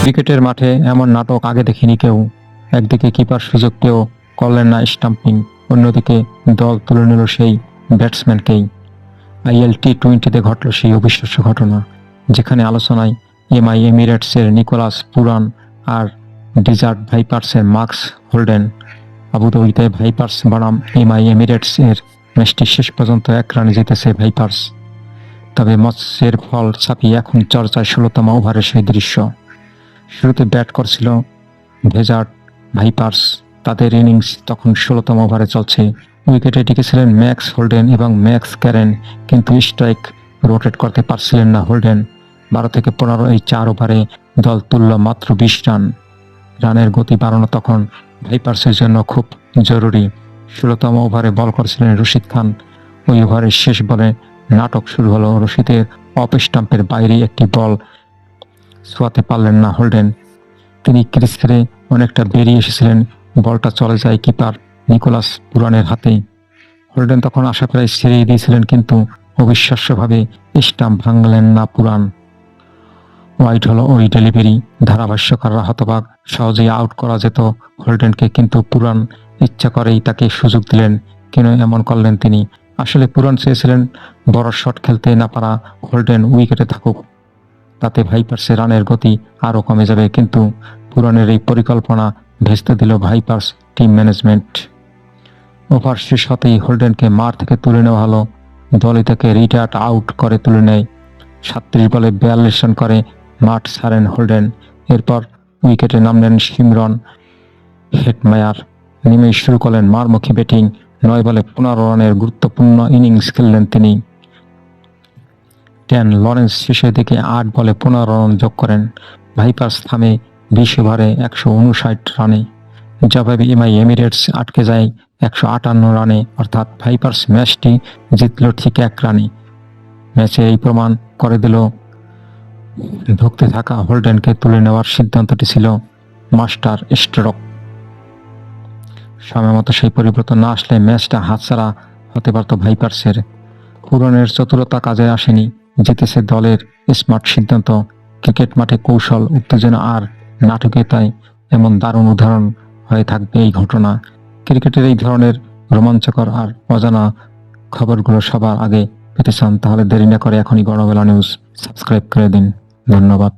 ক্রিকেটের মাঠে এমন নাটক আগে দেখিনি কেউ। একদিকে কিপার সুযোগ পেয়েও করলেন না স্টাম্পিং, অন্যদিকে দল তুলে নিল সেই ব্যাটসম্যানকেই। আইএল টি টোয়েন্টিতে ঘটল সেই অবিশ্বাস্য ঘটনা, যেখানে আলোচনায় এমআই এমিরেটসের নিকোলাস পুরান আর ডিজার্ট ভাইপার্সের মার্কস হোল্ডেন, আবুধাবিতে ভাইপার্স বনাম এমআই এমিরেটস এর ম্যাচটি শেষ পর্যন্ত এক রানে জিতেছে ভাইপার্স। তবে মৎস্যের ফল ছাপিয়ে এখন চর্চায় ষোলোতম ওভারে সেই দৃশ্য। শুরুতে ব্যাট করছিল ভেজার্ট ভাইপার্স। তাদের ইনিংস তখন ষোলোতম ওভারে চলছে। উইকেটে টিকেছিলেন ম্যাক্স হোল্ডেন এবং ম্যাক্স ক্যারেন, কিন্তু স্ট্রাইক রোটেট করতে পারছিলেন না হোল্ডেন। বারো থেকে পনেরো এই চার ওভারে দল তুলল মাত্র বিশ রান। রানের গতি বাড়ানো তখন ভাইপার্সের জন্য খুব জরুরি। ষোলোতম ওভারে বল করেছিলেন রশিদ খান। ওই ওভারের শেষ বলে নাটক শুরু হলো রশিদের অফ স্টাম্পের বাইরে একটি বল ছোঁয়াতে পারলেন না হোল্ডেন। তিনি ক্রিজ ছেড়ে অনেকটা বেরিয়ে এসেছিলেন। বলটা চলে যায় কিপার নিকোলাস পুরানের হাতে হোল্ডেন তখন আশা প্রায় ছেড়েই দিয়েছিলেন, কিন্তু অবিশ্বাস্যভাবে স্টাম্প ভাঙলেন না পুরান। হোয়াইট হলো ওই ডেলিভারি ধারাভাষ্যকাররা হতবাক সহজেই আউট করা যেত হোল্ডেনকে, কিন্তু পুরান ইচ্ছা করেই তাকে সুযোগ দিলেন। কেন এমন করলেন তিনি? আসলে পুরান চেয়েছিলেন বড় শট খেলতে না পারা হোল্ডেন উইকেটে থাকুক। তাতে ভাইপার্সের রানের গতি আরও কমে যাবে, কিন্তু পুরানের এই পরিকল্পনা ভেস্তে দিল ভাইপার্স টিম ম্যানেজমেন্ট। ওভার শেষ হতেই হোল্ডেনকে মার থেকে তুলে নেওয়া হলো। দলই তাকে রিটায়ার্ড আউট করে তুলে নেয়। সাতত্রিশ বলে বিয়াল্লিশ রান করে মাঠ ছাড়েন হোল্ডেন। এরপর উইকেটে নামলেন সিমরন। হেটমায়ার নেমেই শুরু করলেন মারমুখী ব্যাটিং। নয় বলে পনেরো রানের গুরুত্বপূর্ণ ইনিংস খেললেন তিনি। টেন লরেন্স শেষের দিকে আট বলে পনেরো রান যোগ করেন। ভাইপার্স থামে বিশ ওভারে একশো উনষাট রানে। জবাবে এমআই এমিরেটস আটকে যায় একশো আটান্ন রানে, অর্থাৎ ভাইপার্স ম্যাচটি জিতল ঠিক এক রানে। ম্যাচে এই প্রমাণ করে দিল, ধুঁকতে থাকা হোল্ডেনকে তুলে নেওয়ার সিদ্ধান্তটি ছিল মাস্টার স্ট্রোক। সময় মতো সেই পরিবর্তন না আসলে ম্যাচটা হাতছাড়া হতে পারত ভাইপার্সের পুরনের চতুরতা কাজে আসেনি। জিতেছে দলের স্মার্ট সিদ্ধান্ত। ক্রিকেট মাঠে কৌশল, উত্তেজনা আর নাটকীয়তায় এমন দারুণ উদাহরণ হয়ে থাকবে এই ঘটনা। ক্রিকেটের এই ধরনের রোমাঞ্চকর আর অজানা খবরগুলো সবার আগে পেতে চান, তাহলে দেরি না করে এখনই গণবেলা নিউজ সাবস্ক্রাইব করে দিন। ধন্যবাদ।